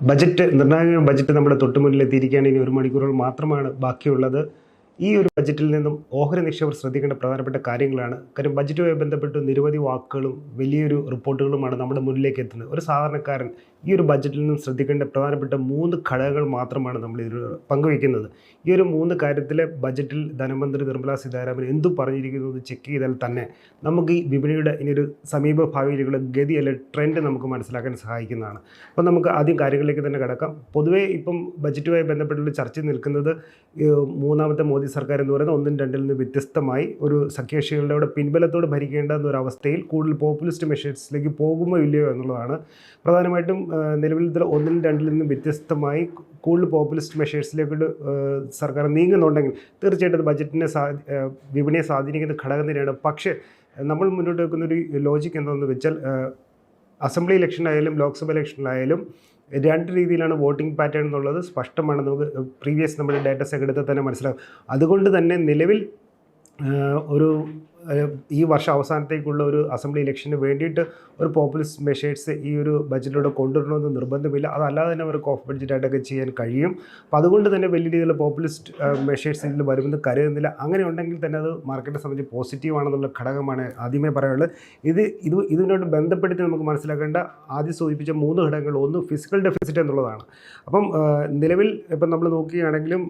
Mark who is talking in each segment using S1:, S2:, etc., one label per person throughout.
S1: Budget നിർണായക budget നമ്മുടെ തൊട്ടുമുന്നിൽ എത്തിയിരിക്കുകയാണ്. ഇനി ഒരു മണിക്കൂറുകൾ മാത്രമാണ് ബാക്കിയുള്ളത്. ഈ ഒരു ബജറ്റിൽ നിന്നും ഓഹരി നിക്ഷേപർ ശ്രദ്ധിക്കേണ്ട പ്രധാനപ്പെട്ട കാര്യങ്ങളാണ്. കാര്യം ബജറ്റുമായി ബന്ധപ്പെട്ട് നിരവധി വാക്കുകളും വലിയൊരു റിപ്പോർട്ടുകളുമാണ് നമ്മുടെ മുന്നിലേക്ക് എത്തുന്നത്. ഒരു സാധാരണക്കാരൻ ഈ ഒരു ബജറ്റിൽ നിന്നും ശ്രദ്ധിക്കേണ്ട പ്രധാനപ്പെട്ട മൂന്ന് ഘടകങ്ങൾ മാത്രമാണ് നമ്മൾ ഇതിൽ പങ്കുവയ്ക്കുന്നത്. ഈ ഒരു മൂന്ന് കാര്യത്തിലെ ബജറ്റിൽ ധനമന്ത്രി നിർമ്മലാ സീതാരാമൻ എന്തു പറഞ്ഞിരിക്കുന്നു എന്ന് ചെക്ക് ചെയ്താൽ തന്നെ നമുക്ക് ഈ വിപണിയുടെ ഇനിയൊരു സമീപ ഭാവിയിലുള്ള ഗതി അല്ലെ ട്രെൻഡ് നമുക്ക് മനസ്സിലാക്കാൻ സഹായിക്കുന്നതാണ്. അപ്പോൾ നമുക്ക് ആദ്യം കാര്യങ്ങളിലേക്ക് തന്നെ കിടക്കാം. പൊതുവേ ഇപ്പം ബജറ്റുമായി ബന്ധപ്പെട്ടുള്ള ചർച്ച നിൽക്കുന്നത് മൂന്നാമത്തെ മോദി സർക്കാർ എന്ന് പറയുന്നത് ഒന്നും രണ്ടിൽ നിന്ന് വ്യത്യസ്തമായി ഒരു സഖ്യകക്ഷികളുടെ പിൻബലത്തോട് ഭരിക്കേണ്ട എന്നൊരവസ്ഥയിൽ കൂടുതൽ പോപ്പുലിസ്റ്റ് മെഷേഴ്സിലേക്ക് പോകുമോ ഇല്ലയോ എന്നുള്ളതാണ്. പ്രധാനമായിട്ടും നിലവിൽ ഇതിൽ ഒന്നിലും രണ്ടിൽ നിന്നും വ്യത്യസ്തമായി കൂടുതൽ പോപ്പുലിസ്റ്റ് മെഷേഴ്സിലേക്ക് സർക്കാർ നീങ്ങുന്നുണ്ടെങ്കിൽ തീർച്ചയായിട്ടും അത് ബജറ്റിനെ സാ വിപണിയെ സ്വാധീനിക്കുന്ന ഘടകം തന്നെയാണ്. പക്ഷേ നമ്മൾ മുന്നോട്ട് വെക്കുന്ന ഒരു ലോജിക് എന്താണെന്ന് വെച്ചാൽ അസംബ്ലി ഇലക്ഷനായാലും ലോക്സഭ ഇലക്ഷനിലായാലും രണ്ട് രീതിയിലാണ് വോട്ടിംഗ് പാറ്റേൺ എന്നുള്ളത് സ്പഷ്ടമാണ്. നമുക്ക് പ്രീവിയസ് നമ്മുടെ ഡാറ്റാസ് ഒക്കെ എടുത്താൽ തന്നെ മനസ്സിലാകും അതുകൊണ്ട് തന്നെ നിലവിൽ ഒരു ഈ വർഷം അവസാനത്തേക്കുള്ള ഒരു അസംബ്ലി ഇലക്ഷന് വേണ്ടിയിട്ട് ഒരു പോപ്പുലിസ്റ്റ് മെഷേഴ്സ് ഈ ഒരു ബജറ്റിലൂടെ കൊണ്ടുവരണമെന്ന് നിർബന്ധമില്ല. അതല്ലാതെ തന്നെ അവർക്ക് ഓഫ് ബഡ്ജറ്റായിട്ടൊക്കെ ചെയ്യാൻ കഴിയും. അപ്പോൾ അതുകൊണ്ട് തന്നെ വലിയ രീതിയിലുള്ള പോപ്പുലിസ്റ്റ് മെഷേഴ്സ് ഇതിൽ വരുമെന്ന് കരുതുന്നില്ല. അങ്ങനെ ഉണ്ടെങ്കിൽ തന്നെ അത് മാർക്കറ്റിനെ സംബന്ധിച്ച് പോസിറ്റീവാണെന്നുള്ള ഘടകമാണ് ആദ്യമേ പറയാനുള്ളത്. ഇത് ഇത് ഇതിനോട് ബന്ധപ്പെടുത്തി നമുക്ക് മനസ്സിലാക്കേണ്ട ആദ്യം സൂചിപ്പിച്ച മൂന്ന് ഘടകങ്ങൾ ഒന്ന് ഫിസിക്കൽ ഡെഫിസിറ്റ് എന്നുള്ളതാണ്. അപ്പം നിലവിൽ ഇപ്പം നമ്മൾ നോക്കുകയാണെങ്കിലും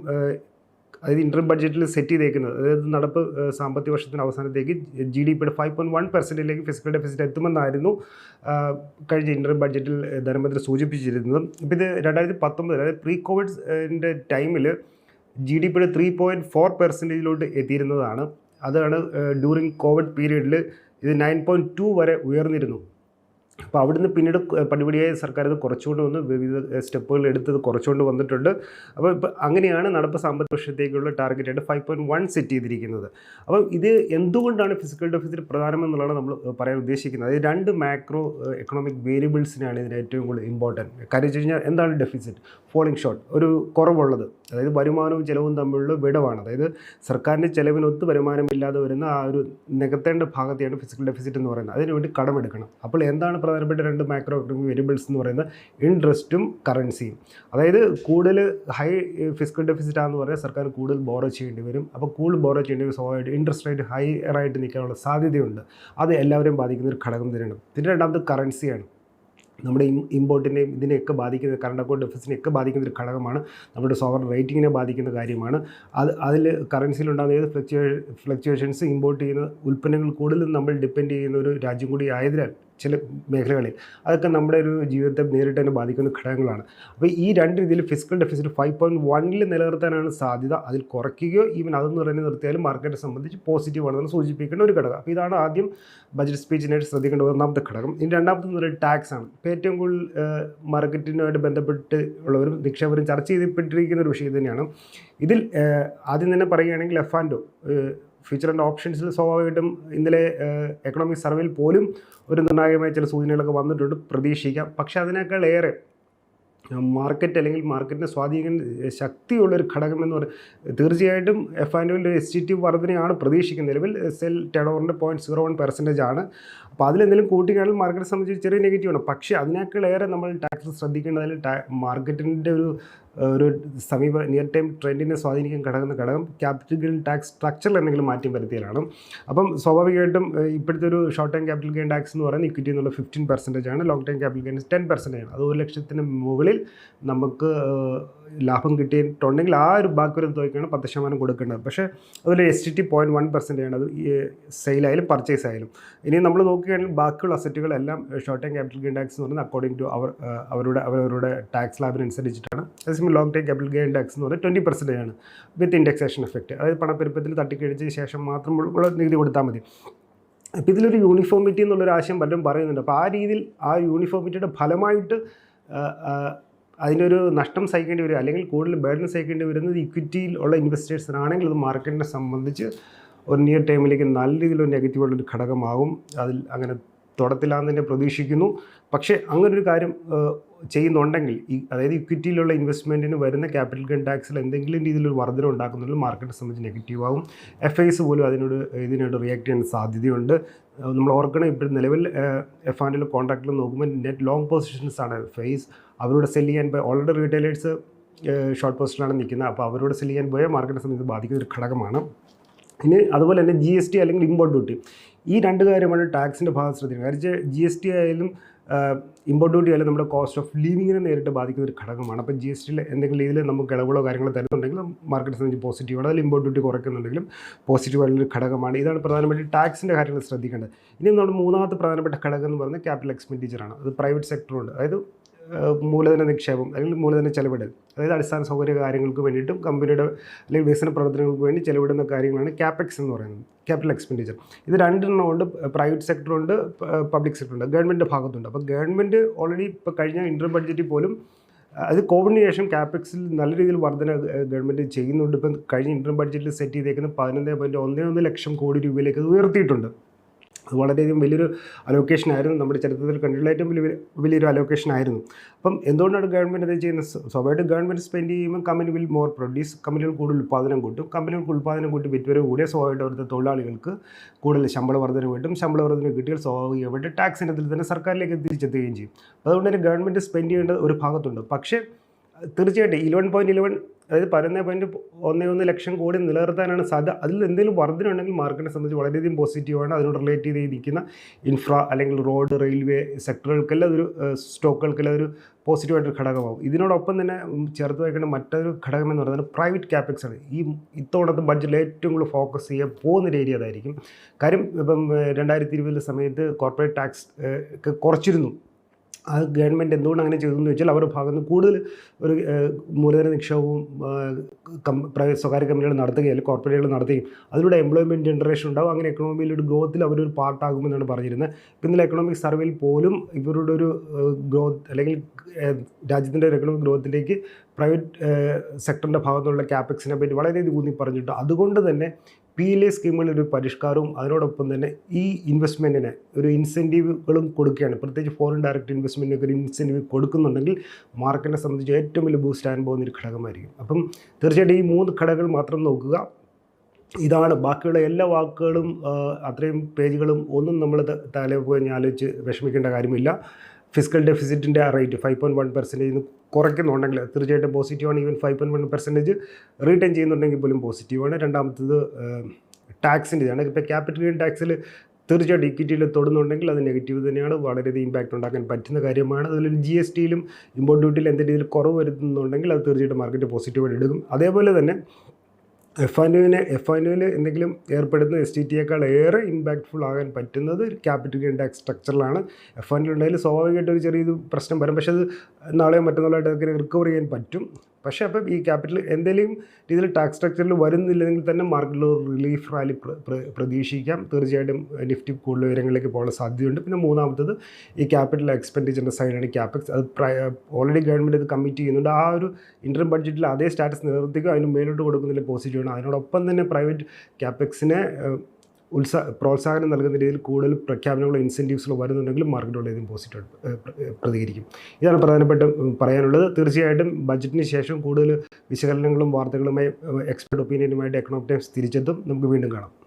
S1: അതായത് ഇന്റർ ബഡ്ജറ്റിൽ സെറ്റ് ചെയ്തേക്കുന്നത്. അതായത് നടപ്പ് സാമ്പത്തിക വർഷത്തിന് അവസാനത്തേക്ക് ജി ഡി പിയുടെ ഫൈവ് പോയിന്റ് വൺ പെർസെന്റിലേക്ക് ഫിസിക്കൽ ഡെഫിസിറ്റ് എത്തുമെന്നായിരുന്നു കഴിഞ്ഞ ഇന്റർ ബഡ്ജറ്റിൽ ധനമന്ത്രി സൂചിപ്പിച്ചിരുന്നത്. ഇപ്പോൾ ഇത് രണ്ടായിരത്തി പത്തൊമ്പത് അതായത് പ്രീ കോവിഡിന്റെ ടൈമിൽ ജി ഡി പിയുടെ ത്രീ പോയിന്റ് ഫോർ പെർസെന്റേജിലോട്ട് എത്തിയിരുന്നതാണ്. അതാണ് ഡ്യൂറിങ് കോവിഡ് പീരീഡിൽ ഇത് നയൻ പോയിന്റ് ടു വരെ ഉയർന്നിരുന്നു. അപ്പോൾ അവിടുന്ന് പിന്നീട് പടിപടിയായി സർക്കാർ ഇത് കുറച്ചുകൊണ്ട് വന്ന് വിവിധ സ്റ്റെപ്പുകൾ എടുത്തത് കുറച്ചുകൊണ്ട് വന്നിട്ടുണ്ട്. അപ്പോൾ ഇപ്പോൾ അങ്ങനെയാണ് നടപ്പ് സാമ്പത്തിക വർഷത്തേക്കുള്ള ടാർഗറ്റായിട്ട് ഫൈവ് പോയിന്റ് വൺ സെറ്റ് ചെയ്തിരിക്കുന്നത്. അപ്പോൾ ഇത് എന്തുകൊണ്ടാണ് ഫിസിക്കൽ ഡെഫിസിറ്റ് പ്രധാനമെന്നുള്ളതാണ് നമ്മൾ പറയാൻ ഉദ്ദേശിക്കുന്നത്. അതായത് രണ്ട് മാക്രോ എക്കണോമിക് വേരിയബിൾസിനാണ് ഇതിന് ഏറ്റവും കൂടുതൽ ഇമ്പോർട്ടന്റ് കാര്യം വെച്ച് കഴിഞ്ഞാൽ എന്താണ് ഡെഫിസിറ്റ് ഫോളിംഗ് ഷോട്ട് ഒരു കുറവുള്ളത്. അതായത് വരുമാനവും ചിലവും തമ്മിലുള്ള വിടവാണ്. അതായത് സർക്കാരിന്റെ ചിലവിനൊത്ത് വരുമാനമില്ലാതെ വരുന്ന ആ ഒരു നികത്തേണ്ട ഭാഗത്തെയാണ് ഫിസിക്കൽ ഡെഫിസിറ്റ് എന്ന് പറയുന്നത്. അതിനുവേണ്ടി കടമെടുക്കണം. അപ്പോൾ എന്താണ് പ്രധാനപ്പെട്ട രണ്ട് മാക്രോ എക്കണോമിക് വേരിയബിൾസ് എന്ന് പറയുന്നത് ഇൻട്രസ്റ്റും കറൻസിയും അതായത് കൂടുതൽ ഹൈ ഫിസിക്കൽ ഡെഫിസിറ്റ് ആണെന്ന് പറഞ്ഞാൽ സർക്കാർ കൂടുതൽ ബോറോ ചെയ്യേണ്ടി വരും. അപ്പോൾ കൂടുതൽ ബോറോ ചെയ്യേണ്ടി വരും. സ്വാഭാവികമായിട്ട് ഇൻട്രസ്റ്റ് റേറ്റ് ഹൈ ആയിട്ട് നിൽക്കാനുള്ള സാധ്യതയുണ്ട്. അത് എല്ലാവരെയും ബാധിക്കുന്ന ഒരു ഘടകം തന്നെയാണ്. പിന്നെ രണ്ടാമത് കറൻസിയാണ് നമ്മുടെ ഇമ്പോർട്ടിനെയും ഇതിനെയൊക്കെ ബാധിക്കുന്ന കറണ്ട് അക്കൗണ്ട് ഡെഫിസിറ്റിനെയൊക്കെ ബാധിക്കുന്ന ഒരു ഘടകമാണ് നമ്മുടെ സോവർ റേറ്റിങ്ങിനെ ബാധിക്കുന്ന കാര്യമാണ്. അത് അതിൽ കറൻസിയിലുണ്ടാകുന്ന ഏത് ഫ്ലക്ച്വേ ഫ്ലക്ച്വേഷൻസ് ഇമ്പോർട്ട് ചെയ്യുന്ന ഉൽപ്പന്നങ്ങൾ കൂടുതലും നമ്മൾ ഡിപ്പെൻഡ് ചെയ്യുന്ന ഒരു രാജ്യം കൂടി ആയതിനാൽ ചില മേഖലകളിൽ. അതൊക്കെ നമ്മുടെ ഒരു ജീവിതത്തെ നേരിട്ട് തന്നെ ബാധിക്കുന്ന ഘടകങ്ങളാണ്. അപ്പോൾ ഈ രണ്ട് രീതിയിൽ ഫിസിക്കൽ ഡെഫിസിറ്റ് ഫൈവ് പോയിന്റ് വണ്ണിൽ നിലനിർത്താനാണ് സാധ്യത. അതിൽ കുറയ്ക്കുകയോ ഈവൻ അതെന്ന് പറഞ്ഞ് നിർത്തിയാലും മാർക്കറ്റിനെ സംബന്ധിച്ച് പോസിറ്റീവ് ആണെന്ന് സൂചിപ്പിക്കേണ്ട ഒരു ഘടകം. അപ്പോൾ ഇതാണ് ആദ്യം ബജറ്റ് സ്പീച്ചിനായിട്ട് ശ്രദ്ധിക്കേണ്ട ഒന്നാമത്തെ ഘടകം. ഇനി രണ്ടാമത്തെ എന്ന് പറയുന്നത് ടാക്സ് ആണ്. ഇപ്പോൾ ഏറ്റവും കൂടുതൽ മാർക്കറ്റിനുമായിട്ട് ബന്ധപ്പെട്ട് ഉള്ളവരും നിക്ഷേപരും ചർച്ച ചെയ്യപ്പെട്ടിരിക്കുന്ന ഒരു വിഷയം തന്നെയാണ് ഇതിൽ ആദ്യം തന്നെ പറയുകയാണെങ്കിൽ എഫ് ആൻഡ് ഫ്യൂച്ചർ ആൻഡ് ഓപ്ഷൻസിൽ സ്വാഭാവികമായിട്ടും ഇന്നലെ എക്കണോമിക് സർവേയിൽ പോലും ഒരു നിർണായകമായ ചില സൂചനകളൊക്കെ വന്നിട്ടുണ്ട്. പ്രതീക്ഷിക്കാം. പക്ഷേ അതിനേക്കാൾ ഏറെ മാർക്കറ്റ് അല്ലെങ്കിൽ മാർക്കറ്റിനെ സ്വാധീനിക്കുന്ന ശക്തിയുള്ളൊരു ഘടകം എന്ന് പറയുന്നത് തീർച്ചയായിട്ടും എഫ് ആൻഡ് ഒരു എസ് ടി ടി വർധനയാണ് പ്രതീക്ഷിക്കുന്നത്. നിലവിൽ സെൽ ടേൺ ഓവറിന്റെ പോയിന്റ് സീറോ വൺ പെർസെന്റേജ് ആണ്. അപ്പോൾ അതിലെന്തെങ്കിലും കൂട്ടിക്കാണെങ്കിൽ മാർക്കറ്റ് സംബന്ധിച്ച് ചെറിയ നെഗറ്റീവാണ് പക്ഷേ അതിനേക്കാൾ ഏറെ നമ്മൾ ടാക്സ് ശ്രദ്ധിക്കേണ്ടതിൽ മാർക്കറ്റിന്റെ ഒരു ഒരു സമീപ നിയർ ടൈം ട്രെൻഡിനെ സ്വാധീനിക്കാൻ കിടക്കുന്ന ഘടകം ക്യാപിറ്റൽ ഗെയിൻ ടാക്സ് സ്ട്രക്ചറിൽ എന്തെങ്കിലും മാറ്റം വരുത്തിയാലാണ്. അപ്പം സ്വാഭാവികമായിട്ടും ഇപ്പോഴത്തെ ഒരു short time capital gain tax എന്ന് പറയുന്നത് ഇക്വിറ്റി എന്നുള്ള ഫിഫ്റ്റീൻ പെർസെന്റേജ് ആണ്. Long time capital gain ten percentage ആണ്. അത് ഒരു ലക്ഷത്തിന് മുകളിൽ നമുക്ക് ലാഭം കിട്ടിയിട്ടുണ്ടെങ്കിൽ ആ ഒരു ബാക്കി ഒരു തുകയ്ക്കാണ് പത്ത് ശതമാനം കൊടുക്കേണ്ടത്. പക്ഷേ അതുപോലെ S T T point one percentage ആണ്. അത് സെയിലായാലും പർച്ചേസ് ആയാലും ഇനി നമ്മൾ നോക്കുകയാണെങ്കിൽ ബാക്കിയുള്ള അസറ്റുകളെല്ലാം short time capital gain tax എന്ന് പറയുന്നത് അക്കോർഡിംഗ് ടു അവർ അവരുടെ അവരവരുടെ ടാക്സ് ലാബിനനുസരിച്ചിട്ടാണ്. അതേസമയം long time capital gain tax എന്ന് പറഞ്ഞാൽ ട്വന്റി പെർസെന്റേജ് ആണ് വിത്ത് ഇൻഡെക്സേഷൻ എഫക്ട് അതായത് പണപ്പെരുപ്പത്തിൽ തട്ടിക്കഴിച്ച ശേഷം മാത്രം ഉള്ള നികുതി കൊടുത്താൽ മതി. അപ്പോൾ ഇതിലൊരു യൂണിഫോമിറ്റി എന്നുള്ളൊരു ആശയം പലരും പറയുന്നുണ്ട്. അപ്പോൾ ആ രീതിയിൽ ആ യൂണിഫോമിറ്റിയുടെ ഫലമായിട്ട് അതിനൊരു നഷ്ടം സഹിക്കേണ്ടി വരും അല്ലെങ്കിൽ കൂടുതൽ ബേർഡൻ സഹിക്കേണ്ടി വരുന്നത് ഇക്വിറ്റിയിൽ ഉള്ള ഇൻവെസ്റ്റേഴ്സിനാണെങ്കിൽ അത് മാർക്കറ്റിനെ സംബന്ധിച്ച് ഒരു നിയർ ടൈമിലേക്ക് നല്ല രീതിയിലൊരു നെഗറ്റീവുള്ളൊരു ഘടകമാകും. അതിൽ അങ്ങനെ തുടത്തില്ലാന്ന് തന്നെ പ്രതീക്ഷിക്കുന്നു. പക്ഷേ അങ്ങനൊരു കാര്യം ചെയ്യുന്നുണ്ടെങ്കിൽ ഈ അതായത് ഇക്വിറ്റിയിലുള്ള ഇൻവെസ്റ്റ്മെന്റിന് വരുന്ന ക്യാപിറ്റൽ ഗെയിൻ ടാക്സിൽ എന്തെങ്കിലും രീതിയിലൊരു വർധന ഉണ്ടാക്കുന്നുണ്ടെങ്കിൽ മാർക്കറ്റ് സംബന്ധിച്ച് നെഗറ്റീവ് ആവും. എഫ് ഐസ് പോലും അതിനോട് ഇതിനോട് റിയാക്ട് ചെയ്യാൻ സാധ്യതയുണ്ട്. നമ്മൾ ഓർക്കണം ഇപ്പോൾ നിലവിൽ എഫ് ആൻഡിൽ കോൺട്രാക്റ്റിൽ നോക്കുമ്പോൾ നെറ്റ് ലോങ് പൊസിഷൻസ് ആണ് എഫ് ഐസ് അവരോട് സെൽ ചെയ്യാൻ ഓൾറെഡി റീറ്റെയിലേഴ്സ് ഷോർട്ട് പൊസിഷനിലാണ് നിൽക്കുന്നത്. അപ്പോൾ അവരോട് സെൽ ചെയ്യാൻ പോയാൽ മാർക്കറ്റ് സംബന്ധിച്ച് ബാധിക്കുന്ന ഒരു ഘടകമാണ്. ഇനി അതുപോലെ തന്നെ ജി എസ് ടി അല്ലെങ്കിൽ ഇമ്പോർട്ട് ഡ്യൂട്ടി ഈ രണ്ട് കാര്യമാണ് ടാക്സിന്റെ ഭാഗം ശ്രദ്ധിക്കുന്നത് കാര്യം ജി എസ് ടി ആയാലും ഇമ്പോർട്ട് ഡ്യൂട്ടി അല്ലെങ്കിൽ നമ്മുടെ കോസ്റ്റ് ഓഫ് ലിവിങ്ങിനെ നേരിട്ട് ബാധിക്കുന്ന ഒരു ഘടകമാണ്. അപ്പോൾ ജി എസ് ടിയിൽ എന്തെങ്കിലും രീതിയിൽ നമുക്ക് ഇളവുകളോ കാര്യങ്ങളോ തരുന്നുണ്ടെങ്കിൽ മാർക്കറ്റ് സംബന്ധിച്ച് പോസിറ്റീവാണ് അതിൽ ഇമ്പോർട്ട് ഡ്യൂട്ടി കുറയ്ക്കുന്നുണ്ടെങ്കിലും പോസിറ്റീവ് ഒരു ഘടകമാണ്. ഇതാണ് പ്രധാനമായിട്ട് ടാക്സിന്റെ കാര്യങ്ങൾ ശ്രദ്ധിക്കേണ്ടത്. ഇനി നമ്മുടെ മൂന്നാമത്തെ പ്രധാനപ്പെട്ട ഘടകം എന്ന് പറയുന്നത് ക്യാപിറ്റൽ എക്സ്പെൻഡിച്ചറാണ് അത് പ്രൈവറ്റ് സെക്ടറുണ്ട് അതായത് മൂലധന നിക്ഷേപം അല്ലെങ്കിൽ മൂലധന ചെലവിടൽ. അതായത് അടിസ്ഥാന സൗകര്യ കാര്യങ്ങൾക്ക് വേണ്ടിയിട്ടും കമ്പനിയുടെ അല്ലെങ്കിൽ വികസന പ്രവർത്തനങ്ങൾക്ക് വേണ്ടി ചെലവിടുന്ന കാര്യങ്ങളാണ് ക്യാപെക്സ് എന്ന് പറയുന്നത്. ക്യാപിറ്റൽ എക്സ്പെൻഡിച്ചർ ഇത് രണ്ടെണ്ണം ഉണ്ട്. പ്രൈവറ്റ് സെക്ടറുണ്ട് പബ്ലിക് സെക്ടറുണ്ട് ഗവൺമെന്റ് ഭാഗത്തുണ്ട്. അപ്പോൾ ഗവൺമെന്റ് ഓൾറെഡി ഇപ്പോൾ കഴിഞ്ഞ ഇന്റർ ബഡ്ജറ്റിൽ പോലും അത് കോവിഡിന് ശേഷം ക്യാപെക്സിൽ നല്ല രീതിയിൽ വർധന ഗവൺമെന്റ് ചെയ്യുന്നുണ്ട്. ഇപ്പം കഴിഞ്ഞ ഇന്റർ ബഡ്ജറ്റിൽ സെറ്റ് ചെയ്തേക്കുന്ന പതിനൊന്ന് പോയിന്റ് ഒന്ന് ലക്ഷം കോടി രൂപയിലേക്ക് അത് ഉയർത്തിയിട്ടുണ്ട്. അത് വളരെയധികം വലിയൊരു അലോക്കേഷൻ ആയിരുന്നു. നമ്മുടെ ചരിത്രത്തിൽ കണ്ടിട്ടുള്ള ഏറ്റവും വലിയ വലിയൊരു അലോക്കേഷൻ ആയിരുന്നു. അപ്പം എന്തുകൊണ്ടാണ് ഗവൺമെന്റ് അത് ചെയ്യുന്നത്? സ്വാഭാവിക ഗവൺമെന്റ് സ്പെൻഡ് ചെയ്യുമ്പോൾ കമ്പനി വിൽ മോർ പ്രൊഡ്യൂസ് കമ്പനികൾ കൂടുതൽ ഉൽപ്പാദനം കൂട്ടും. കമ്പനികൾക്ക് ഉൽപ്പാദനം കൂട്ടി വിറ്റുവരവ് കൂടിയ സ്വാഭാവികമായിട്ട് അവിടുത്തെ തൊഴിലാളികൾക്ക് കൂടുതൽ ശമ്പള വർധന കിട്ടും. ശമ്പള വർധന കിട്ടിയാൽ സ്വാഭാവികമായിട്ട് ടാക്സ് തന്നെ സർക്കാരിലേക്ക് തിരിച്ചെത്തുകയും ചെയ്യും. അതുകൊണ്ട് തന്നെ ഗവൺമെന്റ് സ്പെൻഡ് ചെയ്യേണ്ട ഒരു ഭാഗത്തുണ്ട്. പക്ഷേ തീർച്ചയായിട്ടും ഇലവൻ പോയിന്റ് ഇലവൻ അതായത് പതിനൊന്ന് പോയിന്റ് ഒന്ന് ഒന്ന് ലക്ഷം കോടി നിലനിർത്താനാണ് സാധ്യത. അതിൽ എന്തെങ്കിലും വർദ്ധന ഉണ്ടെങ്കിൽ മാർക്കറ്റിനെ സംബന്ധിച്ച് വളരെയധികം പോസിറ്റീവാണ് അതിനോട് റിലേറ്റ് ചെയ്ത് നിൽക്കുന്ന ഇൻഫ്ര അല്ലെങ്കിൽ റോഡ് റെയിൽവേ സെക്ടറുകൾക്കെല്ലാം അതൊരു സ്റ്റോക്കുകൾക്കെല്ലാം ഒരു പോസിറ്റീവായിട്ടൊരു ഘടകമാവും. ഇതിനോടൊപ്പം തന്നെ ചേർത്ത് വയ്ക്കേണ്ട മറ്റൊരു ഘടകം എന്ന് പറയുന്നത് പ്രൈവറ്റ് ക്യാപെക്സ് ആണ്. ഈ ഇത്തവണത്തെ ബഡ്ജറ്റിൽ ഏറ്റവും കൂടുതൽ ഫോക്കസ് ചെയ്യാൻ പോകുന്ന ഒരു ഏരിയ അതായിരിക്കും. കാര്യം ഇപ്പം രണ്ടായിരത്തി ഇരുപതിലെ സമയത്ത് കോർപ്പറേറ്റ് ടാക്സ് കുറച്ചിരുന്നു. അത് ഗവൺമെന്റ് എന്തുകൊണ്ട് അങ്ങനെ ചെയ്തു എന്ന് വെച്ചാൽ അവരുടെ ഭാഗത്ത് നിന്ന് കൂടുതൽ ഒരു മൂലധന നിക്ഷേപവും പ്രൈവറ്റ് സ്വകാര്യ കമ്പനികൾ നടത്തുകയും അല്ലെങ്കിൽ കോർപ്പറേറ്റുകൾ നടത്തുകയും അതിലൂടെ എംപ്ലോയ്മെന്റ് ജനറേഷൻ ഉണ്ടാവും. അങ്ങനെ എക്കണോമിയിൽ ഒരു ഗ്രോത്തിൽ അവരൊരു പാർട്ടാകുമെന്നാണ് പറഞ്ഞിരുന്നത്. ഇന്നലെ എക്കണോമിക് സർവേയിൽ പോലും ഇവരുടെ ഒരു ഗ്രോത്ത് അല്ലെങ്കിൽ രാജ്യത്തിന്റെ ഒരു എക്കണോമിക് ഗ്രോത്തിലേക്ക് പ്രൈവറ്റ് സെക്ടറിന്റെ ഭാഗത്തുള്ള ക്യാപെക്സിനെ പറ്റി വളരെയധികം ഊന്നി പറഞ്ഞിട്ട് അതുകൊണ്ട് തന്നെ പി എൽ എ സ്കീമുകളിൽ ഒരു പരിഷ്കാരവും അതിനോടൊപ്പം തന്നെ ഈ ഇൻവെസ്റ്റ്മെന്റിന് ഒരു ഇൻസെന്റീവുകളും കൊടുക്കുകയാണ്. പ്രത്യേകിച്ച് ഫോറിൻ ഡയറക്റ്റ് ഇൻവെസ്റ്റ്മെന്റിനൊക്കെ ഒരു ഇൻസെന്റീവ് കൊടുക്കുന്നുണ്ടെങ്കിൽ മാർക്കറ്റിനെ സംബന്ധിച്ച് ഏറ്റവും വലിയ ബൂസ്റ്റ് ആകാൻ പോകുന്ന ഒരു ഘടകമായിരിക്കും. അപ്പം തീർച്ചയായിട്ടും ഈ മൂന്ന് ഘടകങ്ങൾ മാത്രം നോക്കുക. ഇതാണ് ബാക്കിയുള്ള എല്ലാ വാക്കുകളും അത്രയും പേജുകളും ഒന്നും നമ്മൾ തലേ പോയി ആലോചിച്ച് വിഷമിക്കേണ്ട കാര്യമില്ല. Fiscal ഡെഫിസിറ്റിന്റെ rate five point one percentage കുറയ്ക്കുന്നുണ്ടെങ്കിൽ തീർച്ചയായിട്ടും പോസിറ്റീവാണ് even five point one percentage return ചെയ്യുന്നുണ്ടെങ്കിൽ പോലും പോസിറ്റീവാണ് രണ്ടാമത്തത് ടാക്സിന്റെ ഇതാണ് ഇപ്പോൾ ക്യാപിറ്റൽ ഗെയിൻ ടാക്സിൽ തീർച്ചയായിട്ടും ഇക്വിറ്റിയിൽ തൊടുന്നുണ്ടെങ്കിൽ അത് നെഗറ്റീവ് തന്നെയാണ്. വളരെയധികം ഇമ്പാക്റ്റ് ഉണ്ടാക്കാൻ പറ്റുന്ന കാര്യമാണ്. അതിൽ ജി എസ് ടിയിലും ഇമ്പോർട്ട് ഡ്യൂട്ടിയിൽ എന്തെങ്കിലും കുറവ് വരുത്തുന്നുണ്ടെങ്കിൽ അത് തീർച്ചയായിട്ടും മാർക്കറ്റ് പോസിറ്റീവായിട്ട് എടുക്കും. അതേപോലെ തന്നെ എഫ് ആൻഡുവിനെ എഫ് ആൻഡുവിൽ എന്തെങ്കിലും ഏർപ്പെടുന്ന എസ് ടി ടിയേക്കാൾ ഏറെ ഇമ്പാക്റ്റ്ഫുൾ ആകാൻ പറ്റുന്നത് ഒരു ക്യാപിറ്റൽ ഗെയിൻ ടാക്സ് സ്ട്രക്ചറിലാണ് എഫ് ആൻഡ് ഉണ്ടെങ്കിൽ സ്വാഭാവികമായിട്ട് ചെറിയൊരു പ്രശ്നം വരും. പക്ഷേ അത് നാളെയോ മറ്റന്നാളായിട്ട് റിക്കവർ ചെയ്യാൻ പറ്റും. പക്ഷേ അപ്പം ഈ ക്യാപിറ്റൽ എന്തെങ്കിലും രീതിയിൽ ടാക്സ് സ്ട്രക്ചറിൽ വരുന്നില്ലെങ്കിൽ തന്നെ മാർക്കറ്റിൽ റിലീഫ് റാലി പ്ര- പ്ര- പ്രതീക്ഷിക്കാം. തീർച്ചയായിട്ടും നിഫ്റ്റി കൂടുതൽ ഉയരങ്ങളിലേക്ക് പോകാൻ സാധ്യതയുണ്ട്. പിന്നെ മൂന്നാമത്തത് ഈ ക്യാപിറ്റൽ എക്സ്പെൻഡിച്ചറിന്റെ സൈഡാണ് ക്യാപെക്സ് അത് ഓൾറെഡി ഗവൺമെന്റ് ഇത് കമ്മിറ്റ് ചെയ്യുന്നുണ്ട്. ആ ഒരു ഇന്റർ ബഡ്ജറ്റിൽ അതേ സ്റ്റാറ്റസ് നിലനിർത്തിക്കുക. അതിന് മേലോട്ട് കൊടുക്കുന്നതിൽ പോസിറ്റീവാണ് അതിനോടൊപ്പം തന്നെ പ്രൈവറ്റ് ക്യാപെക്സിനെ ഉത്സാ പ്രോത്സാഹനം നൽകുന്ന രീതിയിൽ കൂടുതൽ പ്രഖ്യാപനങ്ങളോ ഇൻസെന്റീവ്സുകളോ വരുന്നുണ്ടെങ്കിൽ മാർക്കറ്റ് വളരെയധികം പോസിറ്റീവ് പ്രതികരിക്കും. ഇതാണ് പ്രധാനപ്പെട്ട പറയാനുള്ളത്. തീർച്ചയായിട്ടും ബജറ്റിന് ശേഷം കൂടുതൽ വിശകലനങ്ങളും വാർത്തകളുമായി എക്സ്പെർട്ട് ഒപ്പീനിയനുമായിട്ട് എക്കണോമിക് ടൈംസ് തിരിച്ചെത്തും. നമുക്ക് വീണ്ടും കാണാം.